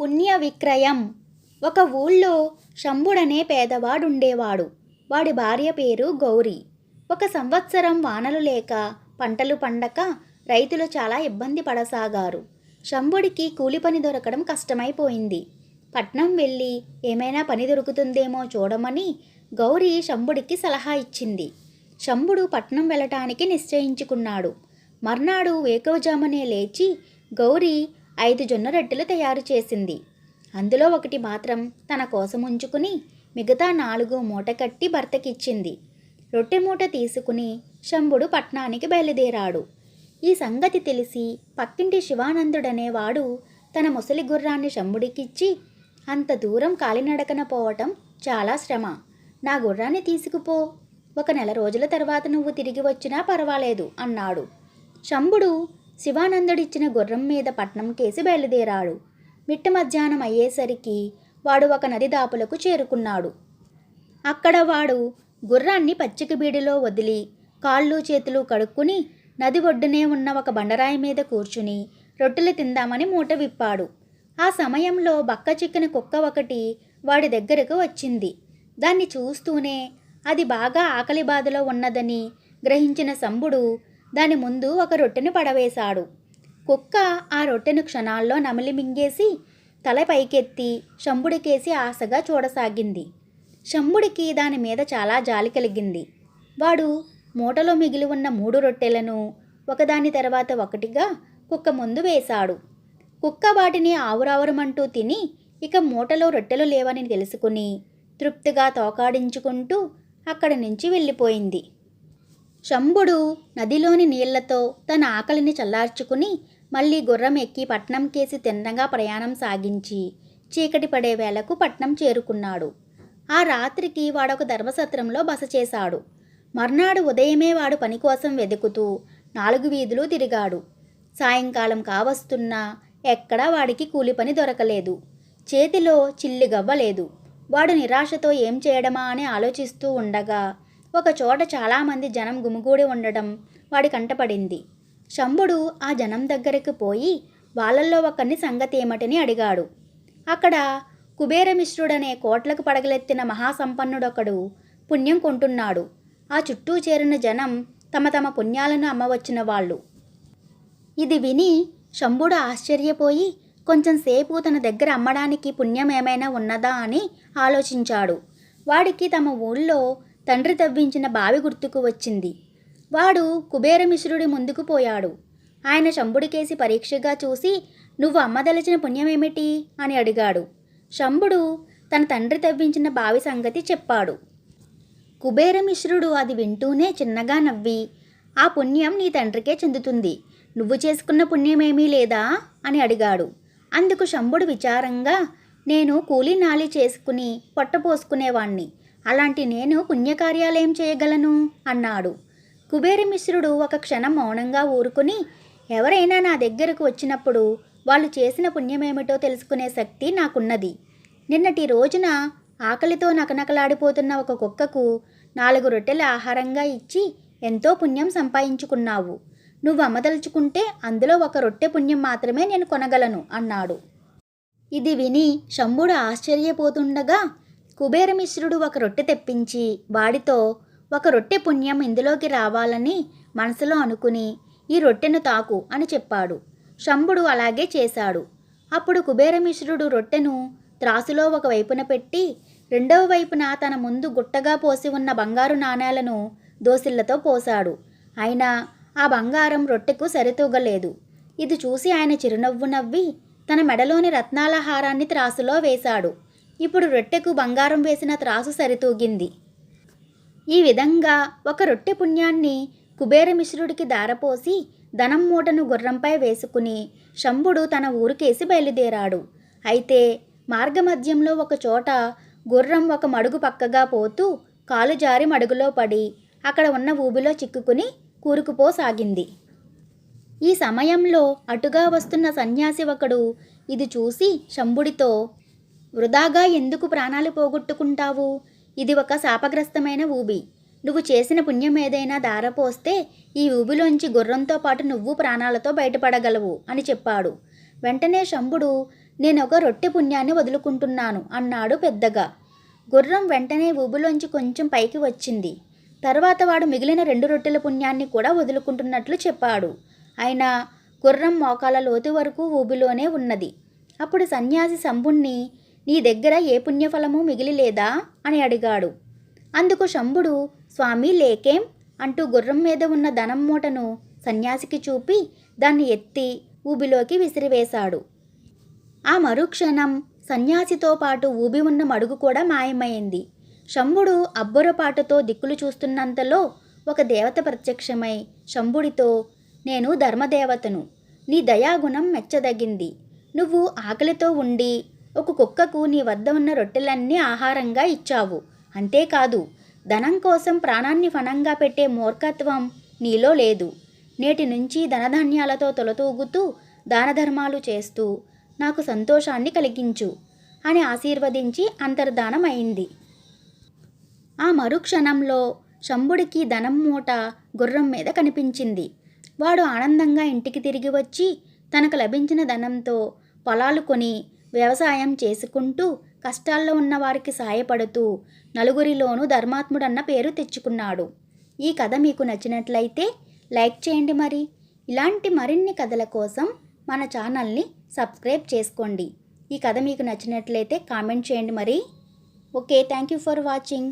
పుణ్య విక్రయం ఒక ఊళ్ళో శంభుడనే పేదవాడుండేవాడు. వాడి భార్య పేరు గౌరి. ఒక సంవత్సరం వానలు లేక పంటలు పండక రైతులు చాలా ఇబ్బంది పడసాగారు. శంభుడికి కూలి పని దొరకడం కష్టమైపోయింది. పట్నం వెళ్ళి ఏమైనా పని దొరుకుతుందేమో చూడమని గౌరి శంభుడికి సలహా ఇచ్చింది. శంభుడు పట్నం వెళ్ళటానికి నిశ్చయించుకున్నాడు. మర్నాడు వేకవజామునే లేచి గౌరి ఐదు జొన్న రొట్టెలు తయారు చేసింది. అందులో ఒకటి మాత్రం తన కోసం ఉంచుకుని మిగతా నాలుగు మూట కట్టి భర్తకిచ్చింది. రొట్టె మూట తీసుకుని శంభుడు పట్నానికి బయలుదేరాడు. ఈ సంగతి తెలిసి పక్కింటి శివానందుడనేవాడు తన ముసలి గుర్రాన్ని శంభుడికిచ్చి అంత దూరం కాలినడకన పోవటం చాలా శ్రమ. నా గుర్రాన్ని తీసుకుపో. ఒక నెల రోజుల తర్వాత నువ్వు తిరిగి వచ్చినా పర్వాలేదు అన్నాడు. శంభుడు శివానందుడిచ్చిన గుర్రం మీద పట్నం కేసి బయలుదేరాడు. మిట్ట మధ్యాహ్నం అయ్యేసరికి వాడు ఒక నది దాపులకు చేరుకున్నాడు. అక్కడ వాడు గుర్రాన్ని పచ్చిక బీడిలో వదిలి కాళ్ళు చేతులు కడుక్కుని నది ఒడ్డునే ఉన్న ఒక బండరాయి మీద కూర్చుని రొట్టెలు తిందామని మూట విప్పాడు. ఆ సమయంలో బక్క చిక్కిన కుక్క ఒకటి వాడి దగ్గరకు వచ్చింది. దాన్ని చూస్తూనే అది బాగా ఆకలి బాధలో ఉన్నదని గ్రహించిన సంబుడు దాని ముందు ఒక రొట్టెను పడవేశాడు. కుక్క ఆ రొట్టెను క్షణాల్లో నమిలి మింగేసి తల పైకెత్తి శంభుడికేసి ఆశగా చూడసాగింది. శంభుడికి దాని మీద చాలా జాలి కలిగింది. వాడు మూటలో మిగిలి ఉన్న మూడు రొట్టెలను ఒకదాని తర్వాత ఒకటిగా కుక్క ముందు వేశాడు. కుక్క వాటిని ఆవురావురమంటూ తిని ఇక మూటలో రొట్టెలు లేవని తెలుసుకుని తృప్తిగా తోకాడించుకుంటూ అక్కడి నుంచి వెళ్ళిపోయింది. శంభుడు నదిలోని నీళ్ళతో తన ఆకలిని చల్లార్చుకుని మళ్ళీ గుర్రం ఎక్కి పట్నం కేసి తిన్నగా ప్రయాణం సాగించి చీకటి పడే వేళకు పట్నం చేరుకున్నాడు. ఆ రాత్రికి వాడొక ధర్మసత్రంలో బస చేశాడు. మర్నాడు ఉదయమే వాడు పని కోసం వెతుకుతూ నాలుగు వీధులు తిరిగాడు. సాయంకాలం కావస్తున్నా ఎక్కడా వాడికి కూలి పని దొరకలేదు. చేతిలో చిల్లి గవ్వలేదు. వాడు నిరాశతో ఏం చేయడమా అని ఆలోచిస్తూ ఉండగా ఒక చోట చాలామంది జనం గుమిగూడి ఉండడం వాడి కంటపడింది. శంభుడు ఆ జనం దగ్గరకు పోయి వాళ్ళల్లో ఒకరిని సంగతి ఏమిటని అడిగాడు. అక్కడ కుబేరమిశ్రుడనే కోట్లకు పడగలెత్తిన మహాసంపన్నుడొకడు పుణ్యం కొంటున్నాడు. ఆ చుట్టూ చేరిన జనం తమ తమ పుణ్యాలను అమ్మవచ్చిన వాళ్ళు. ఇది విని శంభుడు ఆశ్చర్యపోయి కొంచెం సేపు తన దగ్గర అమ్మడానికి పుణ్యం ఏమైనా ఉన్నదా అని ఆలోచించాడు. వాడికి తమ ఊళ్ళో తండ్రి తవ్వించిన బావి గుర్తుకు వచ్చింది. వాడు కుబేరమిశ్రుడి ముందుకు పోయాడు. ఆయన శంభుడికేసి పరీక్షగా చూసి నువ్వు అమ్మదలిచిన పుణ్యమేమిటి? అని అడిగాడు. శంభుడు తన తండ్రి తవ్వించిన బావి సంగతి చెప్పాడు. కుబేరమిశ్రుడు అది వింటూనే చిన్నగా నవ్వి ఆ పుణ్యం నీ తండ్రికే చెందుతుంది. నువ్వు చేసుకున్న పుణ్యమేమీ లేదా? అని అడిగాడు. అందుకు శంభుడు విచారంగా నేను కూలీనాలి చేసుకుని పొట్టపోసుకునేవాణ్ణి అలాంటి నేను పుణ్యకార్యాలేం చేయగలను? అన్నాడు. కుబేరమిశ్రుడు ఒక క్షణం మౌనంగా ఊరుకుని ఎవరైనా నా దగ్గరకు వచ్చినప్పుడు వాళ్ళు చేసిన పుణ్యమేమిటో తెలుసుకునే శక్తి నాకున్నది. నిన్నటి రోజున ఆకలితో నకనకలాడిపోతున్న ఒక కుక్కకు నాలుగు రొట్టెల ఆహారంగా ఇచ్చి ఎంతో పుణ్యం సంపాదించుకున్నావు. నువ్వు అమ్మదలుచుకుంటే అందులో ఒక రొట్టె పుణ్యం మాత్రమే నేను కొనగలను అన్నాడు. ఇది విని శంభుడు ఆశ్చర్యపోతుండగా కుబేరమిశ్రుడు ఒక రొట్టె తెప్పించి వాడితో ఒక రొట్టె పుణ్యం ఇందులోకి రావాలని మనసులో అనుకుని ఈ రొట్టెను తాకు అని చెప్పాడు. శంభుడు అలాగే చేశాడు. అప్పుడు కుబేరమిశ్రుడు రొట్టెను త్రాసులో ఒక వైపున పెట్టి రెండవ వైపున తన ముందు గుట్టగా పోసి ఉన్న బంగారు నాణేలను దోసిళ్ళతో పోశాడు. అయినా ఆ బంగారం రొట్టెకు సరితూగలేదు. ఇది చూసి ఆయన చిరునవ్వు నవ్వి తన మెడలోని రత్నాల హారాన్ని త్రాసులో వేశాడు. ఇప్పుడు రొట్టెకు బంగారం వేసిన త్రాసు సరితూగింది. ఈ విధంగా ఒక రొట్టె పుణ్యాన్ని కుబేరమిశ్రుడికి దారపోసి ధనం మూటను గుర్రంపై వేసుకుని శంభుడు తన ఊరికేసి బయలుదేరాడు. అయితే మార్గమధ్యంలో ఒక చోట గుర్రం ఒక మడుగు పక్కగా పోతూ కాలు జారి మడుగులో పడి అక్కడ ఉన్న ఊబిలో చిక్కుకుని కూరుకుపోసాగింది. ఈ సమయంలో అటుగా వస్తున్న సన్యాసి ఒకడు ఇది చూసి శంభుడితో వృధాగా ఎందుకు ప్రాణాలు పోగొట్టుకుంటావు? ఇది ఒక శాపగ్రస్తమైన ఊబి. నువ్వు చేసిన పుణ్యం ఏదైనా దారపోస్తే ఈ ఊబిలోంచి గుర్రంతో పాటు నువ్వు ప్రాణాలతో బయటపడగలవు అని చెప్పాడు. వెంటనే శంభుడు నేను ఒక రొట్టె పుణ్యాన్ని వదులుకుంటున్నాను అన్నాడు పెద్దగా. గుర్రం వెంటనే ఊబిలోంచి కొంచెం పైకి వచ్చింది. తర్వాత వాడు మిగిలిన రెండు రొట్టెల పుణ్యాన్ని కూడా వదులుకుంటున్నట్లు చెప్పాడు. అయినా గుర్రం మోకాల లోతు వరకు ఊబిలోనే ఉన్నది. అప్పుడు సన్యాసి శంభుణ్ణి నీ దగ్గర ఏ పుణ్యఫలము మిగిలి లేదా అని అడిగాడు. అందుకు శంభుడు స్వామి లేకేం అంటూ గుర్రం మీద ఉన్న ధనం మూటను సన్యాసికి చూపి దాన్ని ఎత్తి ఊబిలోకి విసిరివేశాడు. ఆ మరుక్షణం సన్యాసితో పాటు ఊబి ఉన్న మడుగు కూడా మాయమైంది. శంభుడు అబ్బురపాటుతో దిక్కులు చూస్తున్నంతలో ఒక దేవత ప్రత్యక్షమై శంభుడితో నేను ధర్మదేవతను. నీ దయాగుణం మెచ్చదగింది. నువ్వు ఆకలితో ఉండి ఒక కుక్కకు నీ వద్ద ఉన్న రొట్టెలన్నీ ఆహారంగా ఇచ్చావు. అంతేకాదు ధనం కోసం ప్రాణాన్ని ఫణంగా పెట్టే మూర్ఖత్వం నీలో లేదు. నేటి నుంచి ధనధాన్యాలతో తొలతూగుతూ దానధర్మాలు చేస్తూ నాకు సంతోషాన్ని కలిగించు అని ఆశీర్వదించి అంతర్ధానమైంది. ఆ మరుక్షణంలో శంభుడికి ధనం మూట గుర్రం మీద కనిపించింది. వాడు ఆనందంగా ఇంటికి తిరిగి వచ్చి తనకు లభించిన ధనంతో పొలాలు కొని వ్యవసాయం చేసుకుంటూ కష్టాల్లో ఉన్న వారికి సాయపడుతూ నలుగురిలోనూ ధర్మాత్ముడన్న పేరు తెచ్చుకున్నాడు. ఈ కథ మీకు నచ్చినట్లయితే లైక్ చేయండి మరి. ఇలాంటి మరిన్ని కథల కోసం మన ఛానల్ని సబ్స్క్రైబ్ చేసుకోండి. ఈ కథ మీకు నచ్చినట్లయితే కామెంట్ చేయండి మరి. Okay thank you for watching.